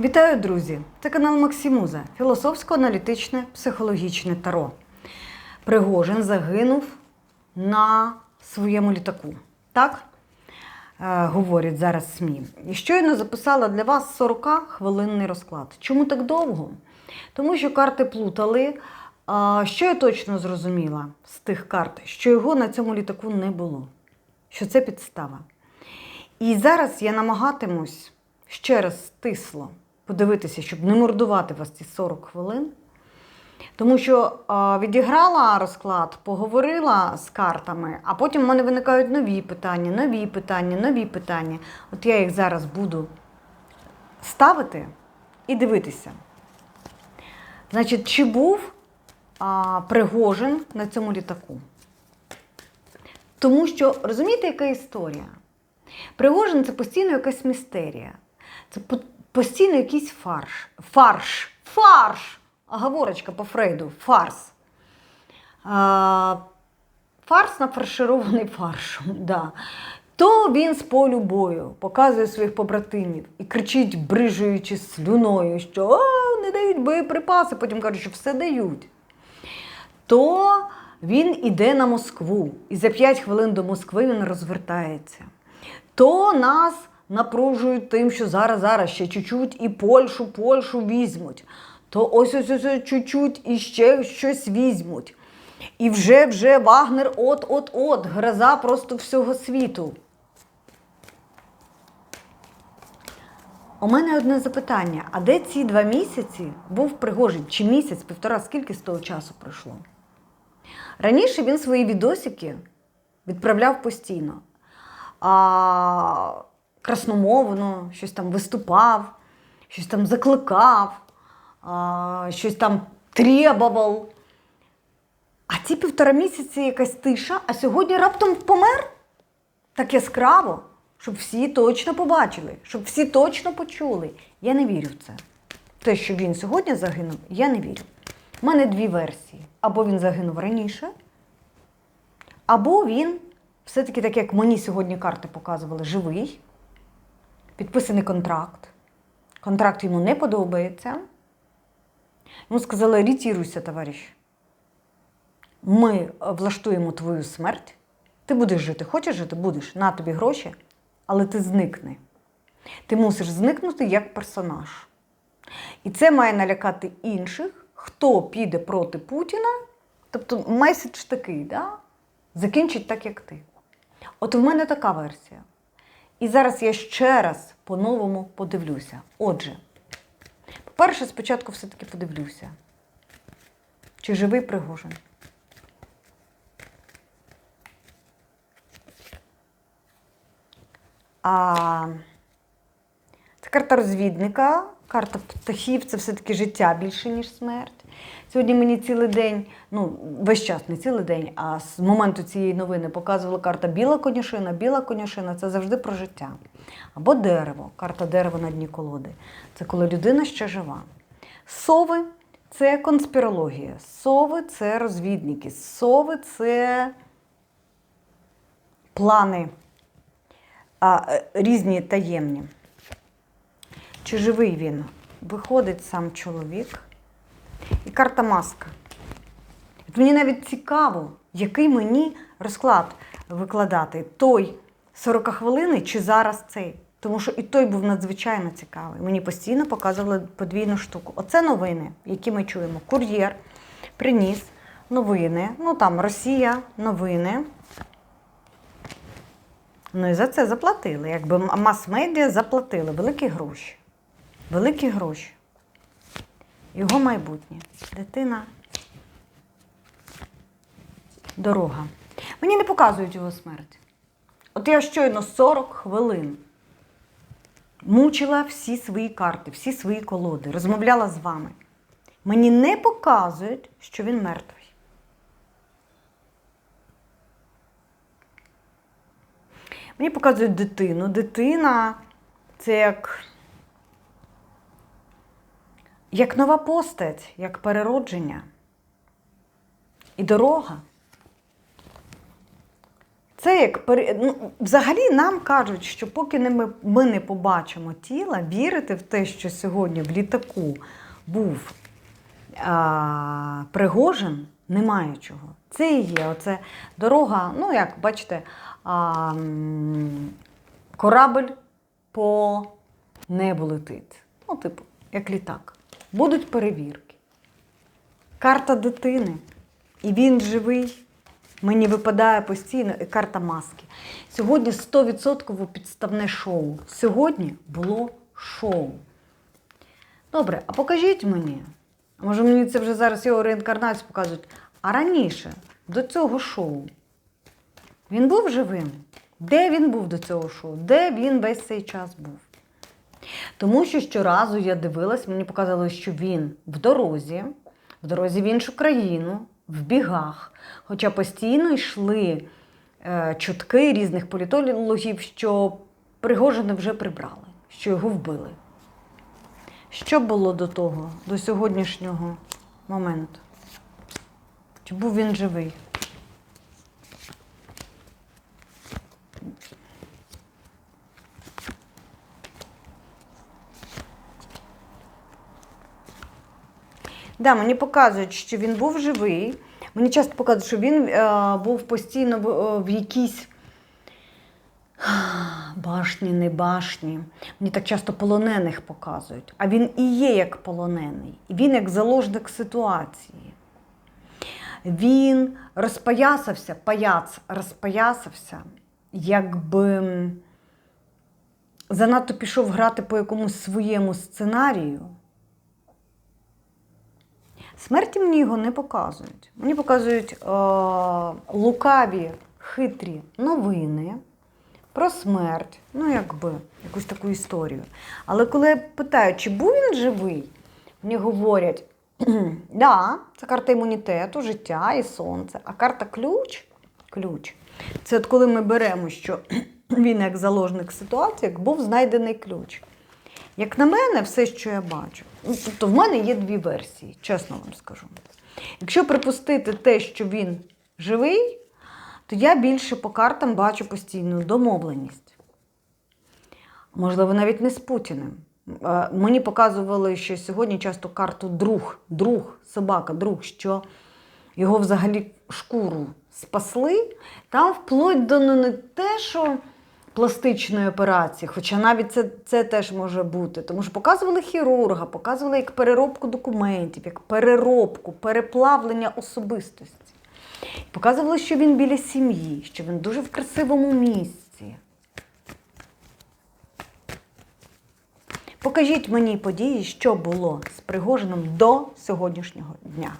Вітаю, друзі! Це канал Максимуза, філософсько-аналітичне психологічне таро. Пригожин загинув на своєму літаку. Так? Е, говорять зараз СМІ. І щойно записала для вас 40-хвилинний розклад. Чому так довго? Тому що карти плутали. А що я точно зрозуміла з тих карт, що його на цьому літаку не було, що це підстава. І зараз я намагатимусь ще раз стисло подивитися, щоб не мордувати вас ці 40 хвилин. Тому що відіграла розклад, поговорила з картами, а потім в мене виникають нові питання, нові питання, нові питання. От я їх зараз буду ставити і дивитися. Значить, чи був а, Пригожин на цьому літаку? Тому що, розумієте, яка історія? Пригожин це постійно якась містерія. Це постійно якийсь фарш. Фарш. Фарш! А говорочка по Фрейду фарс. А, фарс нафарширований фаршем. Да. То він з полю бою показує своїх побратимів і кричить, брижуючи слюною, що «О, не дають боєприпаси, потім кажуть, що все дають то він іде на Москву, і за 5 хвилин до Москви він розвертається. То нас напружують тим, що зараз, зараз ще чуть-чуть і Польщу, Польщу візьмуть. То ось ось ось чуть-чуть і ще щось візьмуть. І вже вже Вагнер от-от-от, гроза просто всього світу. У мене одне запитання: а де ці два місяці був Пригожин? Чи місяць, півтора, скільки з того часу пройшло? Раніше він свої відосики відправляв постійно. А, красномовно, щось там виступав, щось там закликав, щось там требував. А ці півтора місяці якась тиша, а сьогодні раптом помер так яскраво, щоб всі точно побачили, щоб всі точно почули. Я не вірю в це. Те, що він сьогодні загинув, я не вірю. У мене дві версії. Або він загинув раніше, або він, все-таки, так як мені сьогодні карти показували, живий, підписаний контракт. Контракт йому не подобається. Йому сказали, ретіруйся, товариш. Ми е, влаштуємо твою смерть. Ти будеш жити. Хочеш жити? Будеш. На тобі гроші, але ти зникни. Ти мусиш зникнути як персонаж. І це має налякати інших, хто піде проти Путіна. Тобто меседж такий, да? закінчить так, як ти. От в мене така версія. І зараз я ще раз по-новому подивлюся. Отже, по-перше, спочатку все-таки подивлюся, чи живий Пригожин. А це карта розвідника, карта птахів це все-таки життя більше, ніж смерть. Сьогодні мені цілий день, ну, весь час, не цілий день, а з моменту цієї новини показувала карта біла конюшина. Біла конюшина це завжди про життя. Або дерево, карта дерева на дні колоди. Це коли людина ще жива. Сови це конспірологія. Сови це розвідники. Сови це плани а, е, різні таємні. Чи живий він? Виходить сам чоловік. І карта маска. От мені навіть цікаво, який мені розклад викладати. Той 40 хвилин чи зараз цей. Тому що і той був надзвичайно цікавий. Мені постійно показували подвійну штуку. Оце новини, які ми чуємо. Кур'єр приніс новини. Ну там Росія, новини. Ну і за це заплатили. Якби мас-медіа заплатили великі гроші. Великі гроші. Його майбутнє. Дитина. Дорога. Мені не показують його смерть. От я щойно 40 хвилин мучила всі свої карти, всі свої колоди, розмовляла з вами. Мені не показують, що він мертвий. Мені показують дитину. Дитина це як, як нова постать, як переродження. І дорога. Це як ну, взагалі нам кажуть, що поки не ми, ми не побачимо тіла, вірити в те, що сьогодні в літаку був а, Пригожин, немає чого. Це і є оце дорога, ну як бачите, а, корабль по небу летить. Ну, типу, як літак. Будуть перевірки. Карта дитини. І він живий. Мені випадає постійно і карта маски. Сьогодні 100% підставне шоу. Сьогодні було шоу. Добре, а покажіть мені. Може, мені це вже зараз його реінкарнацію показують. А раніше, до цього шоу, він був живим? Де він був до цього шоу? Де він весь цей час був? Тому що щоразу я дивилась, мені показали, що він в дорозі, в дорозі в іншу країну, в бігах. Хоча постійно йшли е, чутки різних політологів, що Пригожина вже прибрали, що його вбили. Що було до того, до сьогоднішнього моменту? Чи був він живий? Да, мені показують, що він був живий. Мені часто показують, що він е, був постійно в, е, в якійсь башні, не башні. Мені так часто полонених показують. А він і є як полонений. Він як заложник ситуації. Він розпоясався, паяц розпоясався, якби занадто пішов грати по якомусь своєму сценарію. Смерті мені його не показують. Мені показують е, лукаві, хитрі новини про смерть, ну якби якусь таку історію. Але коли я питаю, чи був він живий, мені говорять, да, це карта імунітету, життя і сонце. А карта ключ, ключ. Це от коли ми беремо, що він як заложник ситуації, як був знайдений ключ. Як на мене, все, що я бачу, тобто в мене є дві версії, чесно вам скажу. Якщо припустити те, що він живий, то я більше по картам бачу постійну домовленість. Можливо, навіть не з Путіним. Е, Мені показували, що сьогодні часто карту друг, друг, собака, друг, що його взагалі шкуру спасли. Там вплоть до не те, що пластичної операції, хоча навіть це, це теж може бути. Тому що показували хірурга, показували як переробку документів, як переробку, переплавлення особистості. Показували, що він біля сім'ї, що він дуже в красивому місці. Покажіть мені події, що було з Пригожином до сьогоднішнього дня.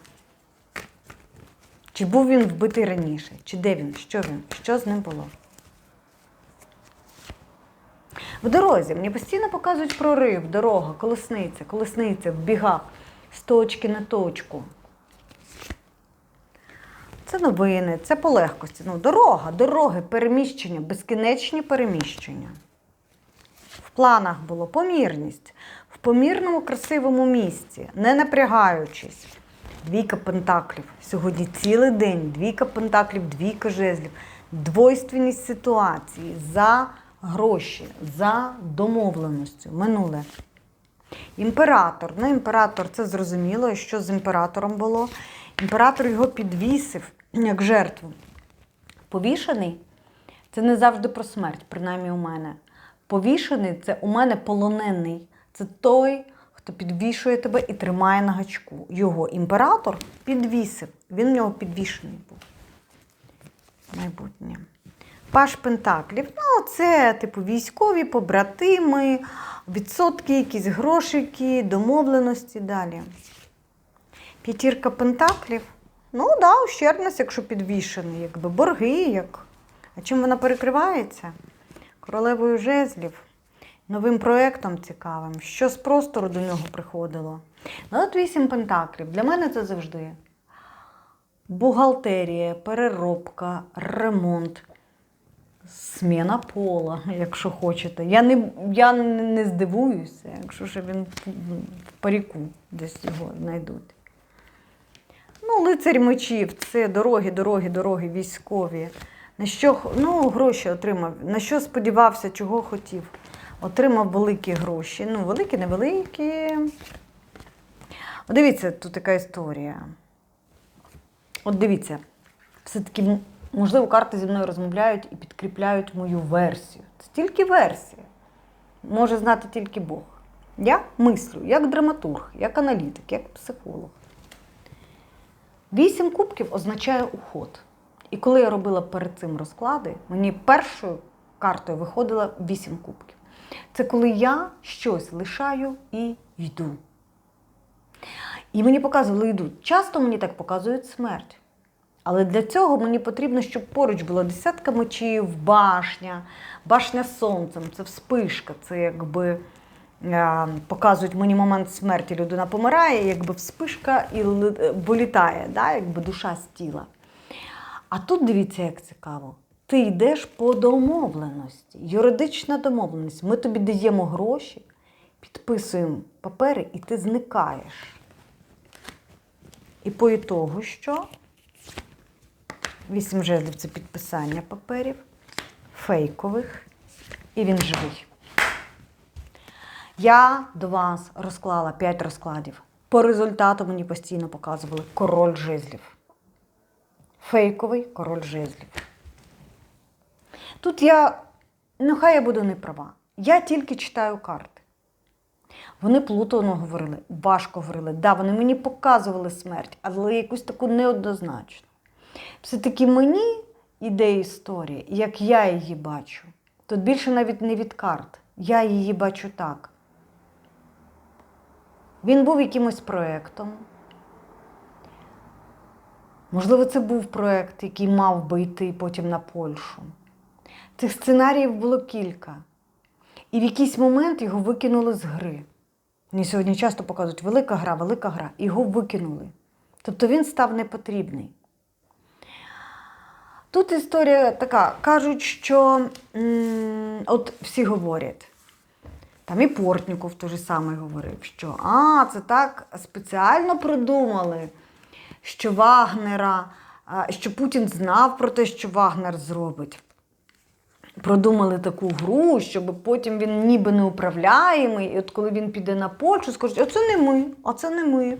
Чи був він вбитий раніше? Чи де він? Що він? Що з ним було? В дорозі мені постійно показують прорив, дорога, колесниця, колесниця в бігах з точки на точку. Це новини, це по легкості. Ну, дорога, дороги, переміщення, безкінечні переміщення. В планах було помірність, в помірному красивому місці, не напрягаючись. Двійка пентаклів. Сьогодні цілий день. Двійка пентаклів, двійка жезлів. Двойственність ситуації за гроші, за домовленістю. Минуле. Імператор. Ну, імператор, це зрозуміло, що з імператором було. Імператор його підвісив як жертву. Повішений це не завжди про смерть, принаймні у мене. Повішений це у мене полонений. Це той, хто підвішує тебе і тримає на гачку. Його імператор підвісив. Він в нього підвішений був. Майбутнє. Паш Пентаклів. Ну, це, типу, військові, побратими, відсотки, якісь грошики, домовленості далі. П'ятірка Пентаклів. Ну, так, да, ущербність, якщо підвішений, якби борги, як. А чим вона перекривається? Королевою жезлів, новим проєктом цікавим, що з простору до нього приходило. Ну, от вісім пентаклів. Для мене це завжди бухгалтерія, переробка, ремонт, сміна пола, якщо хочете. Я не, я не, здивуюся, якщо ще він в паріку десь його знайдуть. Ну, лицарь мечів це дороги, дороги, дороги військові. На що ну, гроші отримав, на що сподівався, чого хотів. Отримав великі гроші. Ну, великі, невеликі. От дивіться, тут така історія. От дивіться, все-таки, можливо, карти зі мною розмовляють і підкріпляють мою версію. Це тільки версія. Може знати тільки Бог. Я мислю як драматург, як аналітик, як психолог. Вісім кубків означає уход. І коли я робила перед цим розклади, мені першою картою виходила вісім кубків. Це коли я щось лишаю і йду. І мені показували йдуть. Часто мені так показують смерть. Але для цього мені потрібно, щоб поруч було десятка мечів, башня, башня сонцем, це вспишка, це якби е, показують мені момент смерті, людина помирає, якби вспишка і е, вилітає, да, якби душа з тіла. А тут дивіться, як цікаво. Ти йдеш по домовленості, юридична домовленість. Ми тобі даємо гроші, підписуємо папери, і ти зникаєш. І по ітогу що? Вісім жезлів це підписання паперів, фейкових, і він живий. Я до вас розклала 5 розкладів. По результату мені постійно показували король жезлів. Фейковий король жезлів. Тут я, ну хай я буду не права. Я тільки читаю карти. Вони плутано говорили, важко говорили. Да, вони мені показували смерть, але якусь таку неоднозначну. Все-таки мені іде історія, як я її бачу. Тут більше навіть не від карт. Я її бачу так. Він був якимось проєктом. Можливо, це був проєкт, який мав би йти потім на Польщу. Цих сценаріїв було кілька. І в якийсь момент його викинули з гри. Мені сьогодні часто показують велика гра, велика гра. Його викинули. Тобто він став непотрібний. Тут історія така: кажуть, що м, от всі говорять. Там і Портніков той же самий говорив, що а, це так спеціально придумали, що Вагнера, що Путін знав про те, що Вагнер зробить. Продумали таку гру, щоб потім він ніби неуправляємий, і от коли він піде на Польщу, скажуть, а це не ми, а це не ми.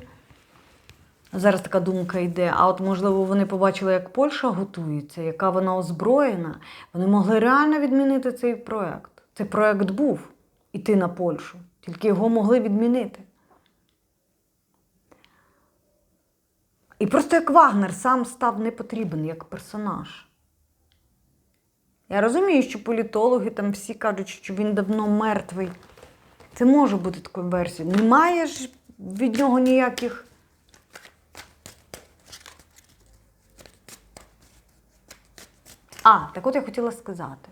Зараз така думка йде. А от, можливо, вони побачили, як Польща готується, яка вона озброєна. Вони могли реально відмінити цей проект. Цей проект був іти на Польщу, тільки його могли відмінити. І просто як Вагнер сам став непотрібен як персонаж. Я розумію, що політологи там всі кажуть, що він давно мертвий. Це може бути такою версією. Немає ж від нього ніяких. А, так от я хотіла сказати.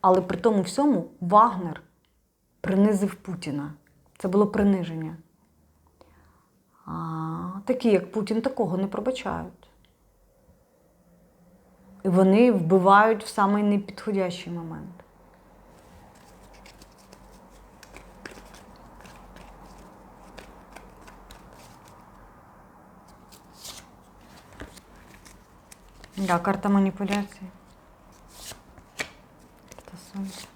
Але при тому всьому Вагнер принизив Путіна. Це було приниження. А, такі, як Путін, такого не пробачають. І вони вбивають в самий непідходящий момент. Да, карта маніпуляції. Карта сонця.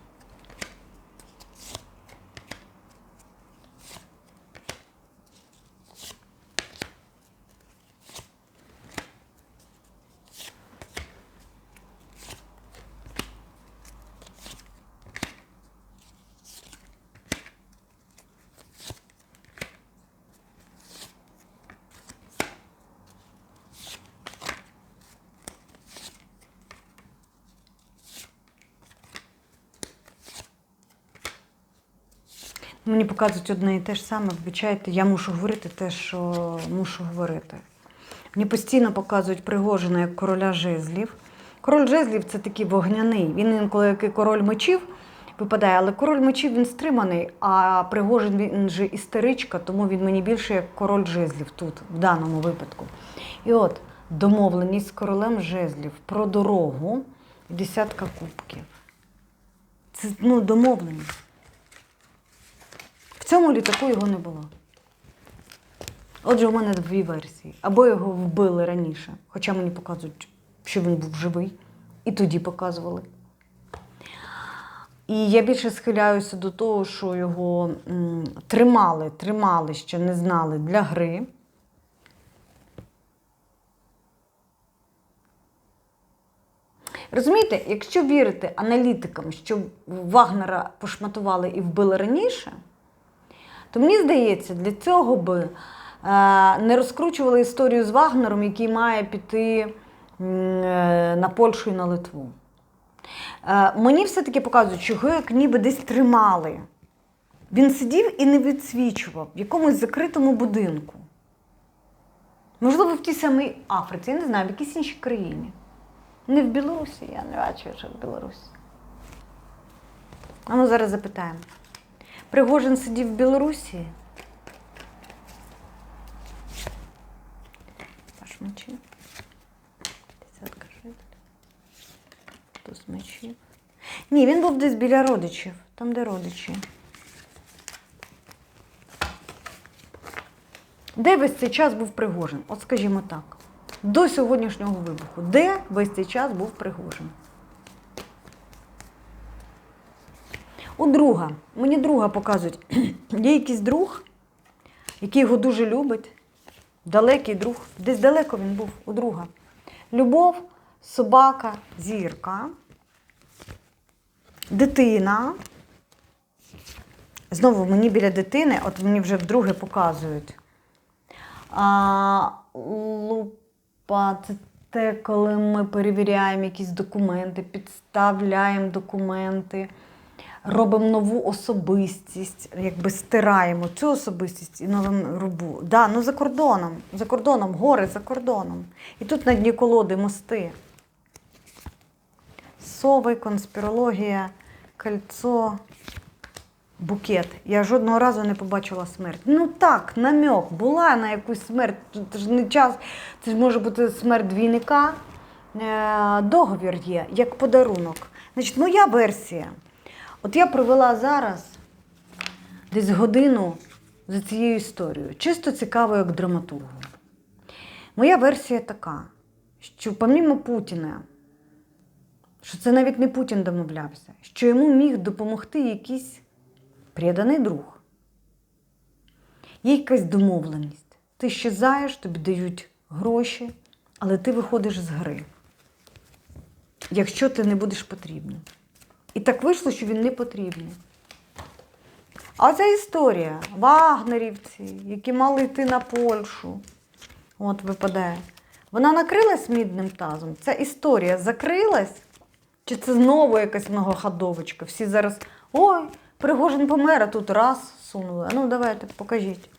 Мені показують одне і те ж саме, вибачайте, я мушу говорити те, що мушу говорити. Мені постійно показують Пригожина як короля жезлів. Король жезлів це такий вогняний. Він інколи як і король мечів випадає, але король мечів він стриманий, а Пригожин він же істеричка, тому він мені більше як король жезлів тут, в даному випадку. І от домовленість з королем жезлів про дорогу десятка кубків. Це ну, домовленість. Цьому літаку його не було. Отже, у мене дві версії. Або його вбили раніше, хоча мені показують, що він був живий, І тоді показували. І я більше схиляюся до того, що його м, тримали, тримали, ще не знали для гри. Розумієте, якщо вірити аналітикам, що Вагнера пошматували і вбили раніше, то мені здається, для цього би е, не розкручували історію з Вагнером, який має піти е, на Польщу і на Литву. Е, мені все-таки показують, що його ніби десь тримали. Він сидів і не відсвічував в якомусь закритому будинку. Можливо, в тій самій Африці, я не знаю, в якійсь іншій країні. Не в Білорусі, я не бачу, що в Білорусі. А ну зараз запитаємо. Пригожин сидів в Білорусі? Паш мечів. Десятка жителів. Туз мечів. Ні, він був десь біля родичів, там, де родичі. Де весь цей час був Пригожин? От скажімо так. До сьогоднішнього вибуху. Де весь цей час був Пригожин? У друга. Мені друга показують. Є якийсь друг, який його дуже любить. Далекий друг. Десь далеко він був у друга. Любов, собака, зірка, дитина. Знову мені біля дитини, от мені вже вдруге показують. А, лупа це те, коли ми перевіряємо якісь документи, підставляємо документи, робимо нову особистість, якби стираємо цю особистість і новим робу. Да, ну за кордоном, за кордоном, гори за кордоном. І тут на дні колоди мости. Сови, конспірологія, кольцо, букет. Я жодного разу не побачила смерть. Ну так, намек, була на якусь смерть. Це ж не час, це ж може бути смерть двійника. Е, Договір є, як подарунок. Значить, моя версія. От я провела зараз десь годину за цією історією. Чисто цікаво, як драматургу. Моя версія така, що помімо Путіна, що це навіть не Путін домовлявся, що йому міг допомогти якийсь преданий друг. Є якась домовленість. Ти щезаєш, тобі дають гроші, але ти виходиш з гри, якщо ти не будеш потрібним. І так вийшло, що він не потрібний. А ця історія вагнерівці, які мали йти на Польщу, от випадає. Вона накрилась мідним тазом. Ця історія закрилась? Чи це знову якась многоходовочка? Всі зараз. Ой, Пригожин помер, а тут раз сунули. А Ну, давайте, покажіть.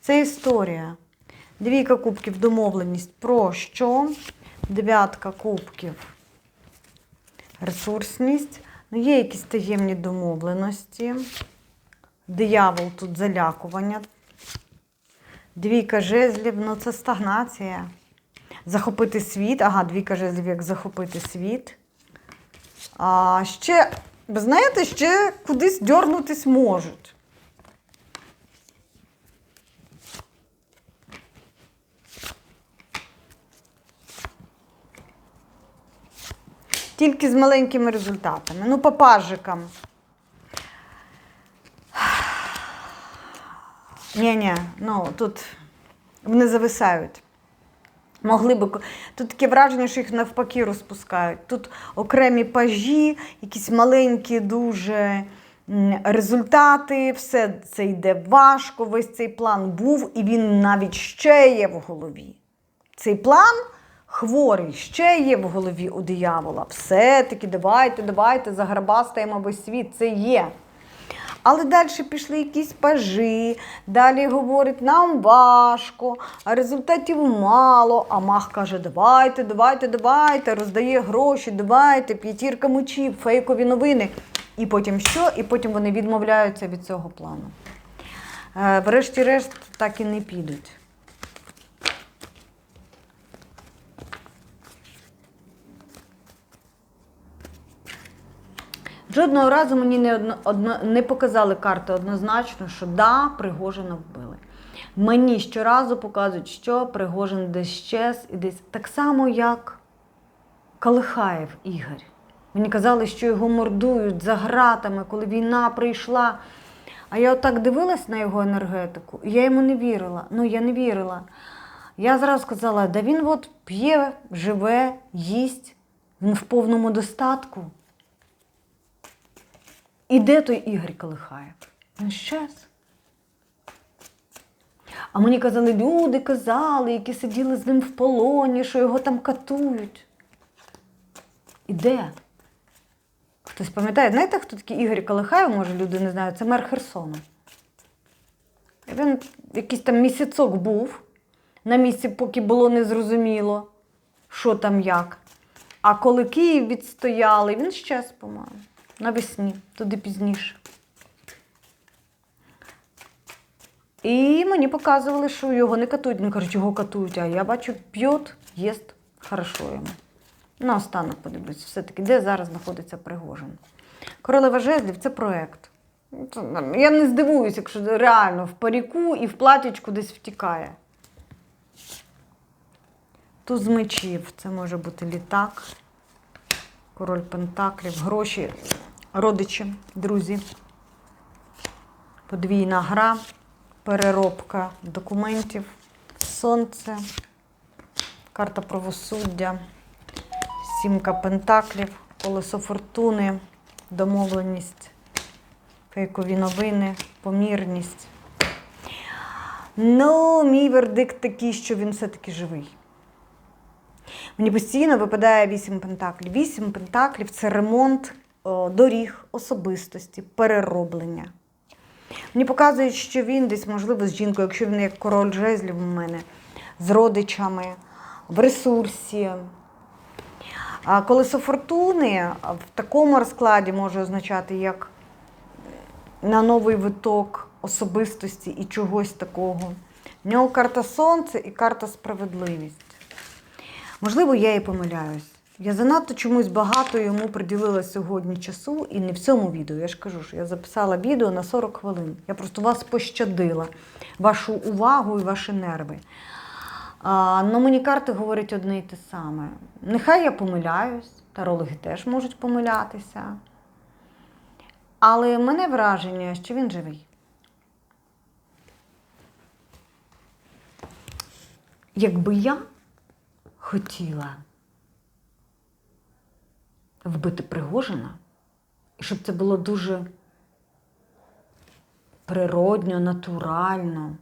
Це історія. Двійка кубків домовленість про що? Дев'ятка кубків. Ресурсність. Ну, є якісь таємні домовленості. Диявол тут залякування. Двійка жезлів, ну це стагнація. Захопити світ. Ага, двійка жезлів, як захопити світ. А ще, ви знаєте, ще кудись дьорнутись можуть. Тільки з маленькими результатами. Ну, по пажикам. Ні-ні, ну тут вони зависають. Могли би. Тут таке враження, що їх навпаки розпускають. Тут окремі пажі, якісь маленькі дуже результати, все це йде важко. Весь цей план був, і він навіть ще є в голові. Цей план хворий, ще є в голові у диявола. Все-таки давайте, давайте, заграбастаємо весь світ. Це є. Але далі пішли якісь пажі, далі говорить, нам важко, а результатів мало. А мах каже, давайте, давайте, давайте, роздає гроші, давайте, п'ятірка мечів, фейкові новини. І потім що? І потім вони відмовляються від цього плану. Е, Врешті-решт так і не підуть. Жодного разу мені не, одно, одно, не показали карти однозначно, що да, Пригожина вбили. Мені щоразу показують, що Пригожин десь щез і десь так само, як Калихаєв Ігор. Мені казали, що його мордують за гратами, коли війна прийшла. А я отак дивилась на його енергетику, і я йому не вірила. Ну, я не вірила. Я зразу сказала, да він от п'є, живе, їсть, він в повному достатку. І де той Ігор Калихаєв? Він щез. А мені казали, люди казали, які сиділи з ним в полоні, що його там катують. І де? Хтось пам'ятає, знаєте, хто такий Ігор Калихаєв, може люди не знають, це мер Херсона. Він якийсь там місяцок був на місці, поки було незрозуміло, що там як. А коли Київ відстояли, він щез, по-моєму, навесні, туди пізніше. І мені показували, що його не катують. Вони кажуть, його катують, а я бачу, п'є, їсть, хорошо йому. Наостанок подивлюсь, все-таки, де зараз знаходиться Пригожин. Королева жезлів це. Ну, норм- Я не здивуюся, якщо реально в паріку і в платічку десь втікає. Туз мечів, це може бути літак, король пентаклів, гроші, родичі, друзі. Подвійна гра, переробка документів, сонце, карта правосуддя, сімка пентаклів, колесо фортуни, домовленість, фейкові новини, помірність. Ну, мій вердикт такий, що він все-таки живий. Мені постійно випадає вісім пентаклів. Вісім пентаклів це ремонт доріг, особистості, перероблення. Мені показують, що він десь, можливо, з жінкою, якщо він як король жезлів у мене, з родичами, в ресурсі. А колесо фортуни в такому розкладі може означати як на новий виток особистості і чогось такого. В нього карта сонце і карта справедливість. Можливо, я і помиляюсь. Я занадто чомусь багато йому приділила сьогодні часу і не в цьому відео. Я ж кажу, що я записала відео на 40 хвилин. Я просто вас пощадила, вашу увагу і ваші нерви. А, ну, мені карти говорять одне і те саме. Нехай я помиляюсь, тарологи теж можуть помилятися. Але мене враження, що він живий. Якби я хотіла вбити Пригожина, і щоб це було дуже природньо, натурально.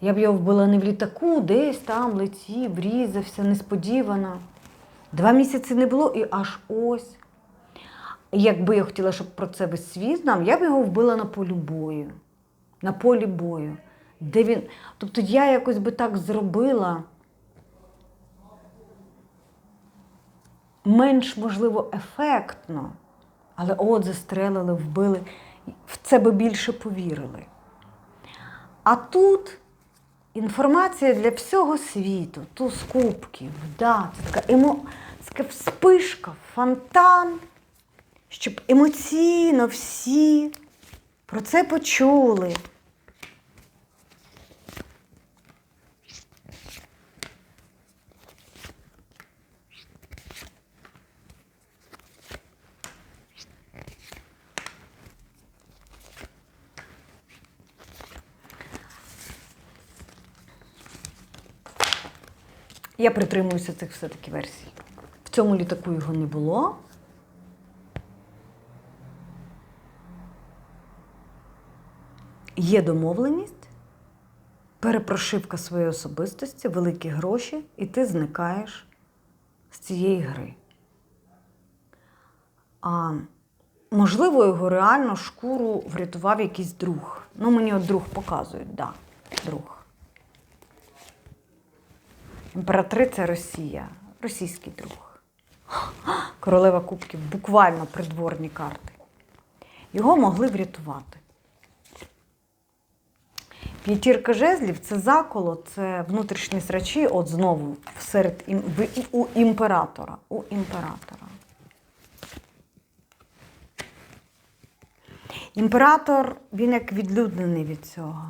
Я б його вбила не в літаку, десь там летів, врізався, несподівано. Два місяці не було і аж ось. Якби я хотіла, щоб про це весь світ знав, я б його вбила на полі бою. На полі бою. Де він... Тобто я якось би так зробила. Менш, можливо, ефектно, але от застрелили, вбили, в це би більше повірили. А тут інформація для всього світу, туз кубків, да, це така, емо... така вспишка, фонтан, щоб емоційно всі про це почули. Я притримуюся цих все-таки версій. В цьому літаку його не було. Є домовленість, перепрошивка своєї особистості, великі гроші, і ти зникаєш з цієї гри. А можливо, його реально шкуру врятував якийсь друг. Ну, мені от друг показують, так, да, друг. Імператриця Росія, російський друг. Королева Кубків, буквально придворні карти. Його могли врятувати. П'ятірка жезлів це заколо, це внутрішні срачі, от знову серед ім, у імператора. У імператора. Імператор, він як відлюднений від цього.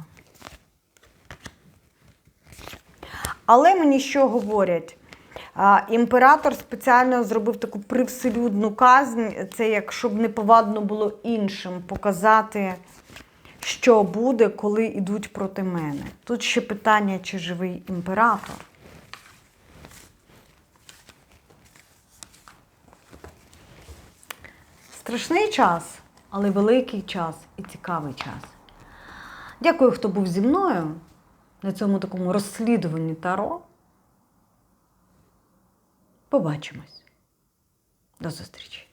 Але мені що говорять? Імператор спеціально зробив таку привселюдну казнь. Це як щоб не повадно було іншим показати, що буде, коли йдуть проти мене. Тут ще питання, чи живий імператор. Страшний час, але великий час і цікавий час. Дякую, хто був зі мною на цьому такому розслідуванні Таро. Побачимось. До зустрічі.